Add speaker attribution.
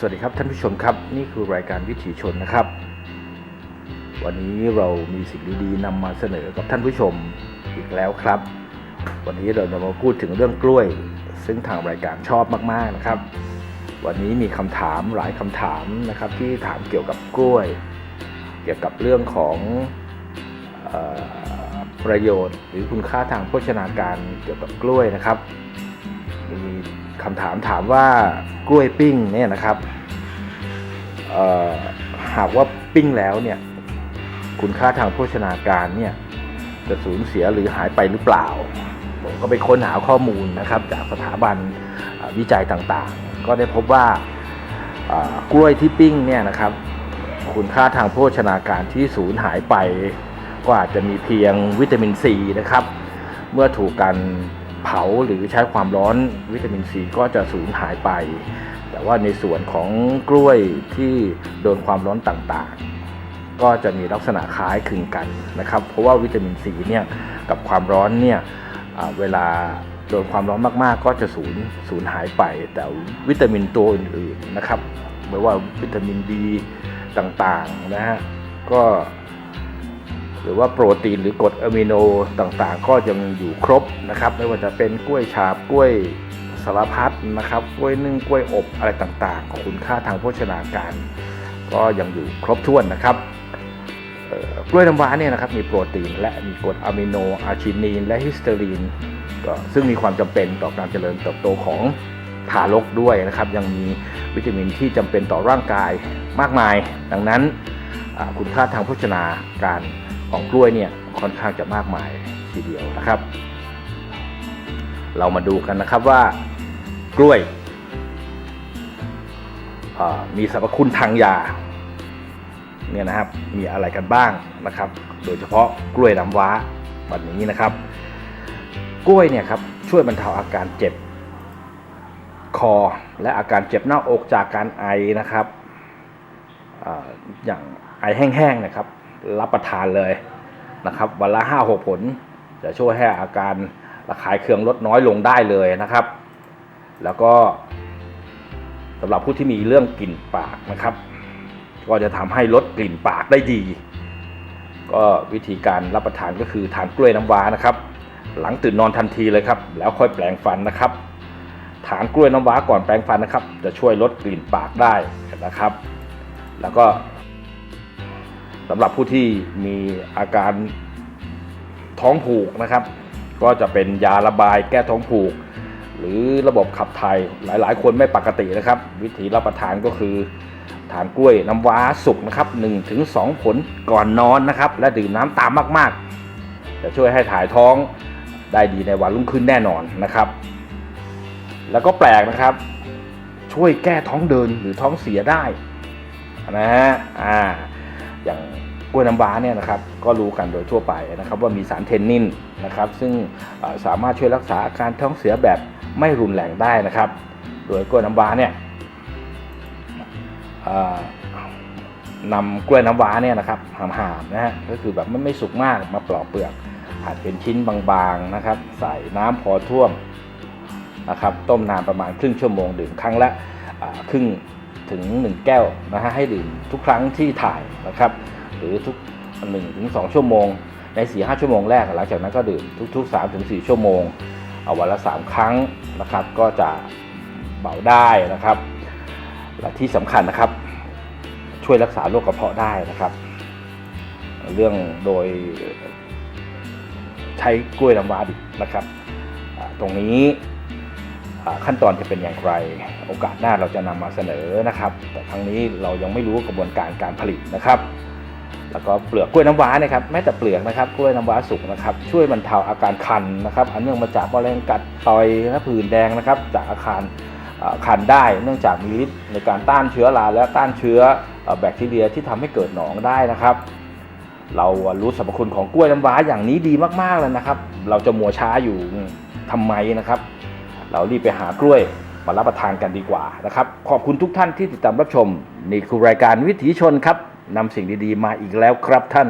Speaker 1: สวัสดีครับท่านผู้ชมครับ นี่คือรายการวิถีชนนะครับ วันนี้เรามีสิ่งดีๆนำมาเสนอกับท่านผู้ชมอีกแล้วครับ วันนี้เราจะมาพูดถึงเรื่องกล้วย ซึ่งทางรายการชอบมากๆนะครับ วันนี้มีคำถามหลายคำถามนะครับที่ถามเกี่ยวกับกล้วย เกี่ยวกับเรื่องของประโยชน์ หรือคุณค่าทางโภชนาการเกี่ยวกับกล้วยนะครับ มีคำถามถามว่ากล้วยปิ้งเนี่ยนะครับหากว่าปิ้งแล้วเนี่ยคุณค่าทางโภชนาการเนี่ยจะสูญเสียหรือหายไปหรือเปล่า ผมก็ไปค้นหาข้อมูลนะครับ จากสถาบันวิจัยต่างๆ ก็ได้พบว่ากล้วยที่ปิ้งเนี่ยนะครับ คุณค่าทางโภชนาการที่สูญหายไป ก็อาจจะมีเพียงวิตามินซีนะครับ เมื่อถูกการ เผาหรือใช้ความร้อนวิตามินซีก็จะสูญหายไป แต่ว่าในส่วนของกล้วยที่โดนความร้อนต่างๆ ก็จะมีลักษณะคล้ายคลึงกันนะครับ เพราะว่าวิตามินซีเนี่ยกับความร้อนเนี่ยเวลาโดนความร้อนมากๆ ก็จะสูญสูญหายไป แต่วิตามินตัวอื่นๆนะครับไม่ว่าวิตามินดีต่างๆนะฮะก็ รือว่าโปรตีนหรือกรดอะมิโนต่างๆ ก็ยังอยู่ครบนะครับ ไม่ว่าจะเป็นกล้วยฉาบกล้วยสารพัดนะครับกล้วยนึ่งกล้วยอบอะไรต่างๆ คุณค่าทางโภชนาการ ก็ยังอยู่ครบถ้วนนะครับกล้วยน้ำว้าเนี่ยนะครับมีโปรตีนและมีกรดอะมิโนอาร์จินีนและฮิสเตอรีนก็ซึ่งมีความจำเป็นต่อการเจริญเติบโตของทารกด้วยนะครับ ยังมีวิตามินที่จำเป็นต่อร่างกายมากมาย ดังนั้นคุณค่าทางโภชนาการ ของกล้วยเนี่ยค่อนข้างจะมากมายทีเดียวนะครับ เรามาดูกันนะครับว่ากล้วยมีสรรพคุณทางยาเนี่ยนะครับมีอะไรกันบ้างนะครับ โดยเฉพาะกล้วยน้ำว้าวันนี้นะครับ กล้วยเนี่ยครับช่วยบรรเทาอาการเจ็บคอและอาการเจ็บหน้าอกจากการไอนะครับออย่างไอแห้งๆนะครับ รับประทานเลยนะครับวันละห้าหกผล จะช่วยให้อาการระคายเคืองลดน้อยลงได้เลยนะครับ แล้วก็สำหรับผู้ที่มีเรื่องกลิ่นปากนะครับ ก็จะทำให้ลดกลิ่นปากได้ดี ก็วิธีการรับประทานก็คือทานกล้วยน้ำว้านะครับ หลังตื่นนอนทันทีเลยครับ แล้วค่อยแปรงฟันนะครับทานกล้วยน้ำว้าก่อนแปรงฟันนะครับ จะช่วยลดกลิ่นปากได้นะครับ แล้วก็ สำหรับผู้ที่มีอาการท้องผูกนะครับ ก็จะเป็นยาระบายแก้ท้องผูก หรือระบบขับถ่ายหลาย ๆ คนไม่ปกตินะครับ วิธีรับประทานก็คือทานกล้วยน้ำว้าสุกนะครับ1ถึง2ผลก่อนนอนนะครับ และดื่มน้ำตามมากๆ จะช่วยให้ถ่ายท้องได้ดีในวันรุ่งขึ้นแน่นอนนะครับ แล้วก็แปลกนะครับ ช่วยแก้ท้องเดินหรือท้องเสียได้นะฮะอ่า อย่างกล้วยน้ำว้าเนี่ยนะครับก็รู้กันโดยทั่วไปนะครับว่ามีสารเทนนินนะครับซึ่งสามารถช่วยรักษาอาการท้องเสียแบบไม่รุนแรงได้นะครับ โดยกล้วยน้ำว้าเนี่ยนำกล้วยน้ำว้าเนี่ยนะครับหามๆนะฮะก็คือแบบไม่ไม่สุกมากมาปลอกเปลือกหั่นเป็นชิ้นบางๆนะครับ ใส่น้ำพอท่วมนะครับต้มนานประมาณครึ่งชั่วโมงดื่มครั้งละครึ่ง ถึง 1 แก้วนะฮะให้ดื่มทุกครั้งที่ถ่ายนะครับ หรือทุก1ถึง2ชั่วโมง ใน 4 5 ชั่วโมงแรกหลังจากนั้นก็ดื่มทุกๆ3ถึง4ชั่วโมง เอาวันละ 3 ครั้งนะครับ ก็จะเบาได้นะครับ และที่สำคัญนะครับ ช่วยรักษาโรคกระเพาะได้นะครับ เรื่องโดยใช้กล้วยน้ำว้าดิบนะครับ ตรงนี้ ขั้นตอนจะเป็นอย่างไร โอกาสหน้าเราจะนำมาเสนอนะครับ แต่ครั้งนี้เรายังไม่รู้กระบวนการการผลิตนะครับแล้วก็เปลือกกล้วยน้ำว้านะครับแม้แต่เปลือกนะครับกล้วยน้ำว้าสุกนะครับช่วยบรรเทาอาการคันนะครับอันเนื่องมาจากมะเร็งกัดต่อยและผื่นแดงนะครับ จากอาการคันได้เนื่องจากมีฤทธิ์ในการต้านเชื้อราและต้านเชื้อแบคทีเรียที่ทำให้เกิดหนองได้นะครับ เรารู้สรรพคุณของกล้วยน้ำว้าอย่างนี้ดีมากๆเลยนะครับ เราจะมัวช้าอยู่ทำไมนะครับ เรารีบไปหากล้วยมารับประทานกันดีกว่านะครับ ขอบคุณทุกท่านที่ติดตามรับชม นี่คือรายการวิถีชนครับนำสิ่งดีๆ มาอีกแล้วครับท่าน